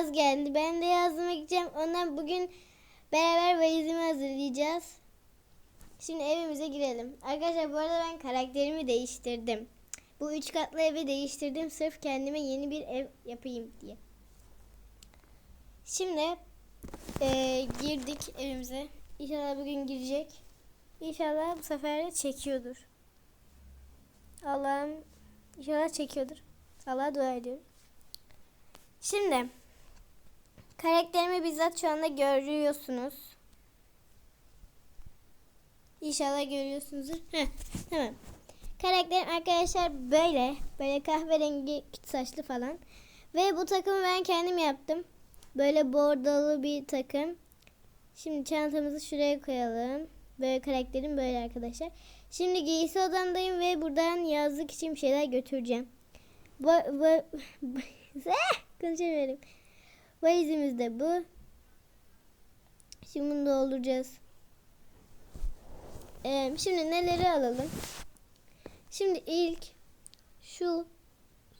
yaz geldi. Ben de yazlıma gideceğim. Ondan bugün beraber valizimi hazırlayacağız. Şimdi evimize girelim. Arkadaşlar bu arada ben karakterimi değiştirdim. Bu üç katlı evi değiştirdim sırf kendime yeni bir ev yapayım diye. Şimdi eee, girdik evimize. İnşallah bugün girecek. İnşallah bu sefer de çekiyordur. Allah'ım inşallah çekiyordur. Allah'a dua ediyorum. Şimdi karakterimi bizzat şu anda görüyorsunuz. İnşallah görüyorsunuzdur. Heh, tamam. Karakterim arkadaşlar böyle. Böyle kahverengi küt saçlı falan. Ve bu takımı ben kendim yaptım. Böyle bordolu bir takım. Şimdi çantamızı şuraya koyalım. Böyle karakterim böyle arkadaşlar. Şimdi giysi odamdayım ve buradan yazlık için bir şeyler götüreceğim. Bu, bu, Eh, konuşamıyorum. Valizimiz de bu. Şimdi bunu dolduracağız. Ee, şimdi neleri alalım? Şimdi ilk şu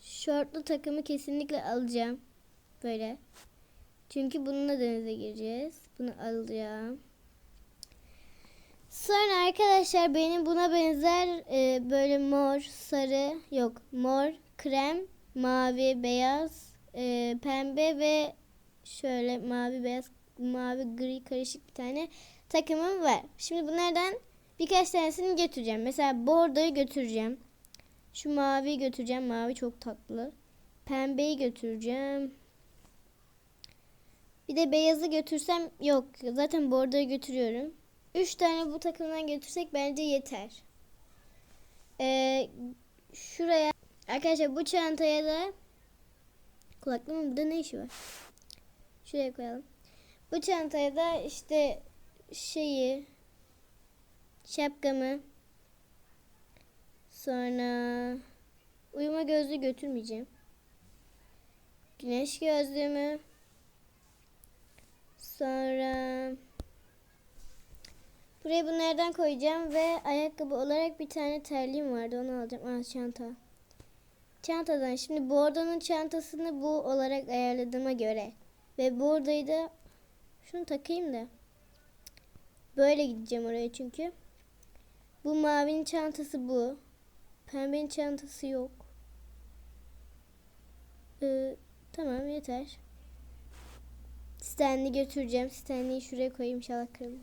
şortlu takımı kesinlikle alacağım. Böyle. Çünkü bununla denize gireceğiz. Bunu alacağım. Sonra arkadaşlar benim buna benzer e, böyle mor, sarı, yok mor, krem, mavi, beyaz, e, pembe ve şöyle mavi, beyaz, mavi, gri karışık bir tane takımım var. Şimdi bunlardan birkaç tanesini götüreceğim. Mesela bordoyu götüreceğim. Şu maviyi götüreceğim. Mavi çok tatlı. Pembeyi götüreceğim. Bir de beyazı götürsem yok. Zaten bordoyu götürüyorum. Üç tane bu takımdan götürsek bence yeter. Ee, şuraya arkadaşlar bu çantaya da kulaklığımın burada ne işi var? Şuraya koyalım. Bu çantaya da işte şeyi şapkamı sonra uyuma gözlüğü götürmeyeceğim. Güneş gözlüğümü sonra buraya bunlardan koyacağım ve ayakkabı olarak bir tane terliğim vardı onu alacağım. Aa çanta. Çantadan şimdi bordonun çantasını bu olarak ayarladığıma göre ve buradayı da şunu takayım da böyle gideceğim oraya çünkü. Bu mavinin çantası bu. Pembenin çantası yok. Ee, tamam yeter. Stanley götüreceğim. Stanley'i şuraya koyayım inşallah kırmaz.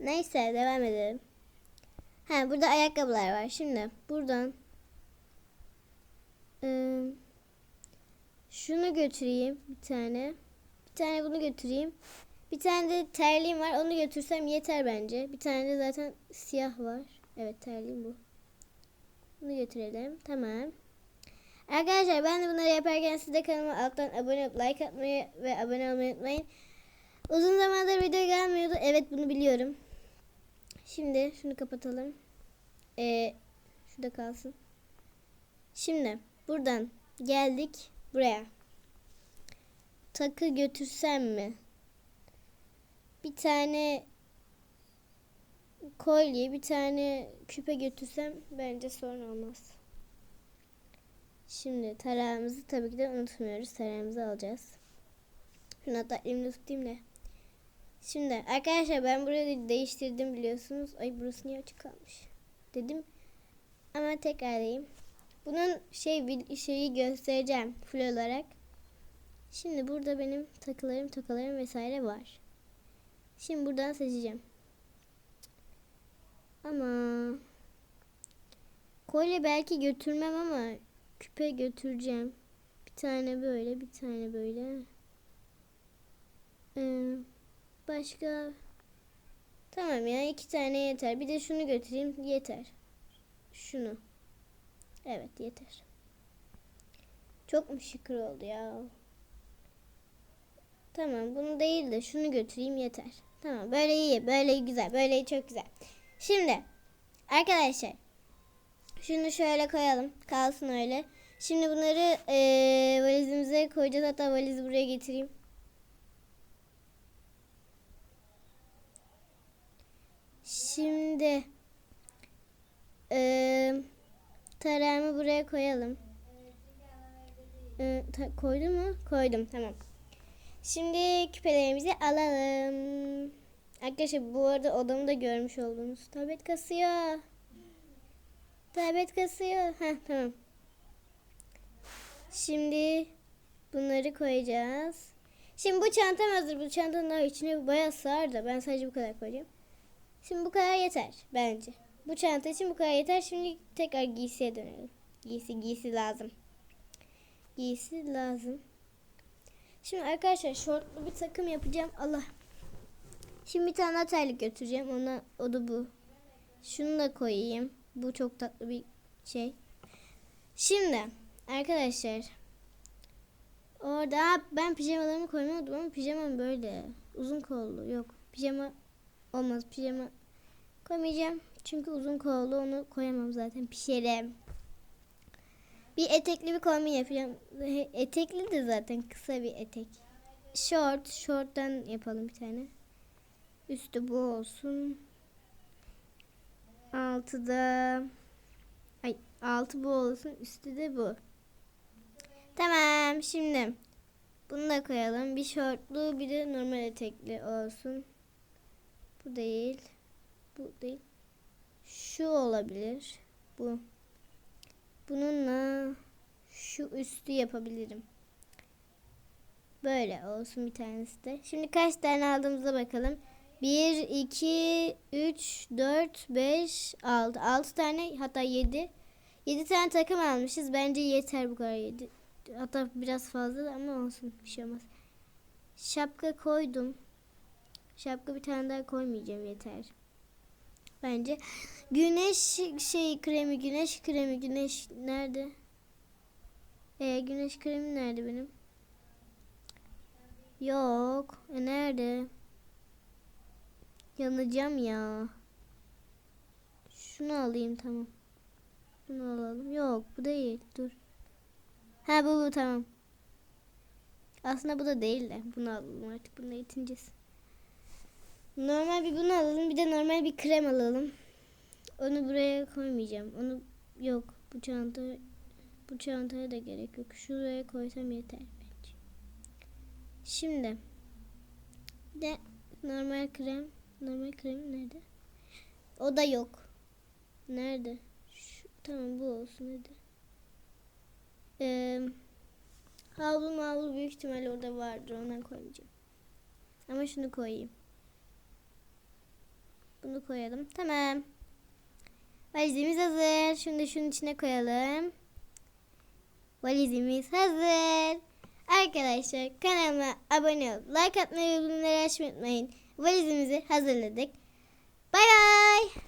Neyse devam edelim. Ha burada ayakkabılar var. Şimdi buradan ee, şunu götüreyim bir tane. Bir tane bunu götüreyim. Bir tane de terliğim var. Onu götürsem yeter bence. Bir tane de zaten siyah var. Evet terliğim bu. Bunu götürelim. Tamam. Arkadaşlar ben de bunları yaparken siz de kanalıma alttan abone olup like atmayı ve abone olmayı unutmayın. Uzun zamandır video gelmiyordu. Evet bunu biliyorum. Şimdi şunu kapatalım. Ee, şurada kalsın. Şimdi buradan geldik buraya. Takı götürsem mi? Bir tane kolye, bir tane küpe götürsem bence sorun olmaz. Şimdi tarağımızı tabii ki de unutmuyoruz. Tarağımızı alacağız. Şunu hatta elimde tutayım da. Şimdi arkadaşlar ben burayı değiştirdim biliyorsunuz. Ay burası niye açık kalmış? Dedim. Ama tekrarlayayım. Bunun şey bir şeyi göstereceğim full olarak. Şimdi burada benim takılarım, tokalarım vesaire var. Şimdi buradan seçeceğim. Ama kolye belki götürmem ama küpe götüreceğim. Bir tane böyle, bir tane böyle. Ee, başka Tamam ya iki tane yeter. Bir de şunu götüreyim yeter. Şunu. Evet yeter. Çok mu şıkır oldu ya? Tamam bunu değil de şunu götüreyim yeter. Tamam böyle iyi böyle güzel böyle çok güzel. Şimdi arkadaşlar şunu şöyle koyalım kalsın öyle. Şimdi bunları eee, valizimize koyacağız hatta valizi buraya getireyim. Şimdi eee tarağımı buraya koyalım. Ee, ta- koydum mu? Koydum tamam. Şimdi küpelerimizi alalım. Arkadaşlar bu arada odamı da görmüş oldunuz. Tablet kasıyor. Tablet kasıyor. Heh tamam. Şimdi bunları koyacağız. Şimdi bu çantam hazır. Bu çantanın içine bayağı sığar da ben sadece bu kadar koyacağım. Şimdi bu kadar yeter bence. Bu çanta için bu kadar yeter. Şimdi tekrar giysiye dönelim. Giysi giysi lazım. Giysi lazım. Şimdi arkadaşlar şortlu bir takım yapacağım. Allah. Şimdi bir tane terlik götüreceğim. Ona o da bu. Şunu da koyayım. Bu çok tatlı bir şey. Şimdi arkadaşlar orada ben pijamalarımı koymadım ama pijamam böyle uzun kollu. Yok pijama olmaz. Pijama koymayacağım. Çünkü uzun kollu onu koyamam zaten pişerim. Bir etekli bir kombin yapacağım. Etekli de zaten kısa bir etek. Short, short'tan yapalım bir tane. Üstü bu olsun. Altı da ay altı bu olsun. Üstü de bu. Tamam şimdi bunu da koyalım. Bir şortlu bir de normal etekli olsun. Bu değil. Bu değil. Şu olabilir. Bu. Bununla şu üstü yapabilirim. Böyle olsun bir tanesi de. Şimdi kaç tane aldığımıza bakalım. 1, 2, 3, 4, 5, 6. 6 tane hatta 7. 7 tane takım almışız. Bence yeter bu kadar 7. Hatta biraz fazla ama olsun bir şey olmaz. Şapka koydum. Şapka bir tane daha koymayacağım yeter. Bence güneş şey kremi güneş kremi güneş nerede? E güneş kremi nerede benim? Yok. E nerede? Yanacağım ya. Şunu alayım tamam. Bunu alalım. Yok bu değil. Dur. Ha bu bu tamam. Aslında bu da değil de. Bunu alalım artık. Bununla yetineceğiz. Normal bir bunu alalım. Bir de normal bir krem alalım. Onu buraya koymayacağım. Onu yok. Bu çanta bu çantaya da gerek yok. Şuraya koysam yeter bence. Şimdi de normal krem. Normal krem nerede? O da yok. Nerede? Şu, tamam bu olsun hadi. Ee, havlu mavlu büyük ihtimal orada vardır. Ondan koymayacağım. Ama şunu koyayım. Bunu koyalım. Tamam. Valizimiz hazır. Şunu da şunun içine koyalım. Valizimiz hazır. Arkadaşlar kanalıma abone olup like atmayı ve bildirimleri açmayı unutmayın. Valizimizi hazırladık. Bay bay.